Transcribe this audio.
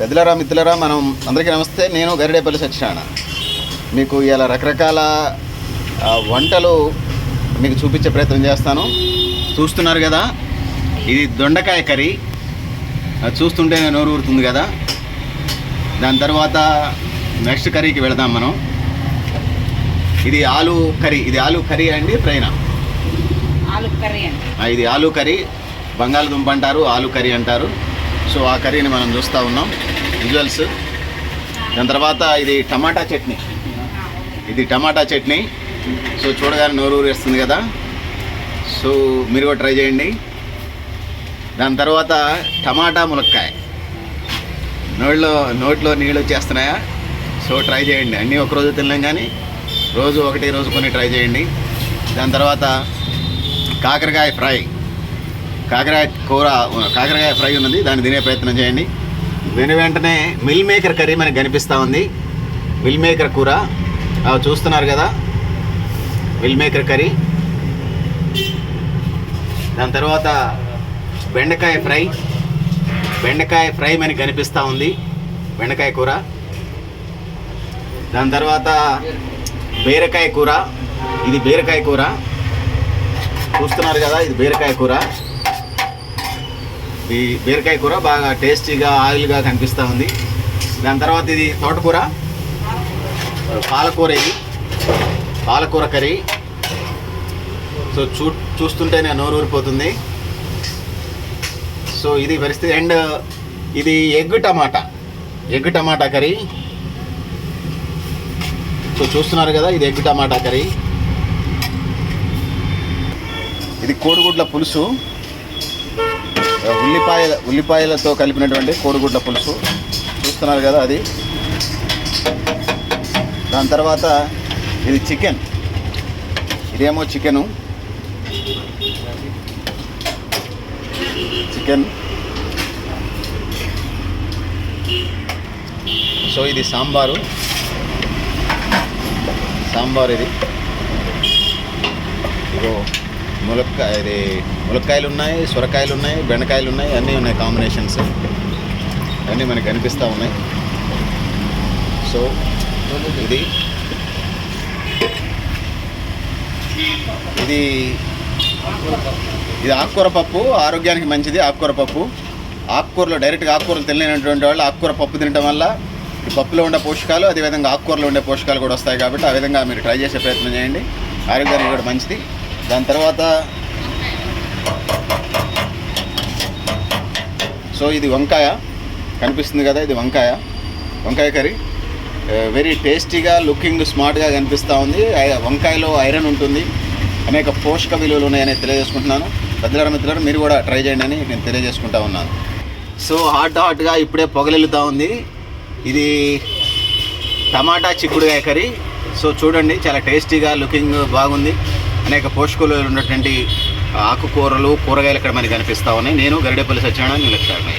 పెద్దలరా మిత్రులరా మనం అందరికీ నమస్తే. నేను గరిడేపల్లి సత్యనారాయణ. మీకు ఇలా రకరకాల వంటలు మీకు చూపించే ప్రయత్నం చేస్తాను. చూస్తున్నారు కదా ఇది దొండకాయ కర్రీ. అది చూస్తుంటే నోరు ఊరుతుంది కదా. దాని తర్వాత నెక్స్ట్ కర్రీకి వెళదాం మనం. ఇది ఆలు కర్రీ. ఇది ఆలు కర్రీ అండి ఫ్రైనా ఆలు కర్రీ ఇది ఆలు కర్రీ. బంగాళదుంప అంటారు ఆలు కర్రీ అంటారు. సో ఆ కర్రీని మనం చూస్తూ ఉన్నాం. విజువల్స్ దాని తర్వాత ఇది టమాటా చట్నీ. ఇది టమాటా చట్నీ. సో చూడగానే నోరు ఊరేస్తుంది కదా. సో మీరు కూడా ట్రై చేయండి. దాని తర్వాత టమాటా మునక్కాయ నోట్లో నోట్లో నీళ్ళు వచ్చేస్తున్నాయా? సో ట్రై చేయండి. అన్నీ ఒకరోజు తినలేం కానీ రోజు ఒకటి రోజు కొన్ని ట్రై చేయండి. దాని తర్వాత కాకరకాయ ఫ్రై. కాకరకాయ కూర కాకరకాయ ఫ్రై ఉన్నది. దాన్ని తినే ప్రయత్నం చేయండి. వెను వెంటనే మిల్ మేకర్ కర్రీ మనకి కనిపిస్తూ ఉంది. మిల్ మేకర్ కూర. అవి చూస్తున్నారు కదా? Meal maker curry. దాని తర్వాత బెండకాయ ఫ్రై. బెండకాయ ఫ్రై మనకి కనిపిస్తూ ఉంది. బెండకాయ కూర. దాని తర్వాత బీరకాయ కూర. ఇది బీరకాయ కూర. చూస్తున్నారు కదా? ఇది బీరకాయ కూర. ఈ బీరకాయ కూర బాగా టేస్టీగా ఆయిల్గా కనిపిస్తూ ఉంది. దాని తర్వాత ఇది తోటకూర. పాలకూర ఇది. పాలకూర కర్రీ. సో చూ చూస్తుంటేనే నోరు ఊరిపోతుంది సో ఇది పరిస్థితి. అండ్ ఇది egg tomato. Egg tomato curry. So చూస్తున్నారు కదా ఇది ఎగ్ టమాటా కర్రీ. ఇది కోడిగుడ్ల పులుసు. ఉల్లిపాయ ఉల్లిపాయలతో కలిపినటువంటి కోడిగుడ్ల పులుసు. చూస్తున్నారు కదా అది. దాని తర్వాత ఇది చికెన్. ఇదేమో చికెను. చికెన్. సో ఇది సాంబారు. సాంబార్ ఇది. ఇగో ములక్కాయ ఇది ములక్కాయలు ఉన్నాయి సొరకాయలు ఉన్నాయి బెండకాయలు ఉన్నాయి అన్నీ ఉన్నాయి కాంబినేషన్స్ అన్నీ మనకి కనిపిస్తూ ఉన్నాయి. సో ఇది ఇది ఇది ఆకుకూర పప్పు. ఆరోగ్యానికి మంచిది ఆకుకూర పప్పు. ఆకుకూరలో డైరెక్ట్గా ఆకుకూరలు తినలేనటువంటి వాళ్ళు ఆకుకూర పప్పు తినడం వల్ల ఈ పప్పులో ఉండే పోషకాలు అదేవిధంగా ఆకుకూరలో ఉండే పోషకాలు కూడా వస్తాయి కాబట్టి ఆ విధంగా మీరు ట్రై చేసే ప్రయత్నం చేయండి. ఆరోగ్యానికి కూడా మంచిది. దాని తర్వాత సో ఇది వంకాయ. కనిపిస్తుంది కదా ఇది వంకాయ. వంకాయ కర్రీ. వెరీ టేస్టీగా లుకింగ్ స్మార్ట్గా కనిపిస్తూ ఉంది. వంకాయలో ఐరన్ ఉంటుంది. అనేక పోషక విలువలు ఉన్నాయని తెలియజేసుకుంటున్నాను. పెద్దల మిత్రులు మీరు కూడా ట్రై చేయండి అని నేను తెలియజేసుకుంటా ఉన్నాను. సో హాట్ హాట్గా ఇప్పుడే పొగలెళ్తూ ఉంది. ఇది టమాటా చిక్కుడుకాయ కర్రీ. సో చూడండి చాలా టేస్టీగా లుకింగ్ బాగుంది. అనేక పోషకాలు ఉన్నటువంటి ఆకుకూరలు కూరగాయలు ఇక్కడ మనకి కనిపిస్తూ ఉన్నాయి. నేను గరిడేపల్లి సత్యనారాయణ నిలుస్తాను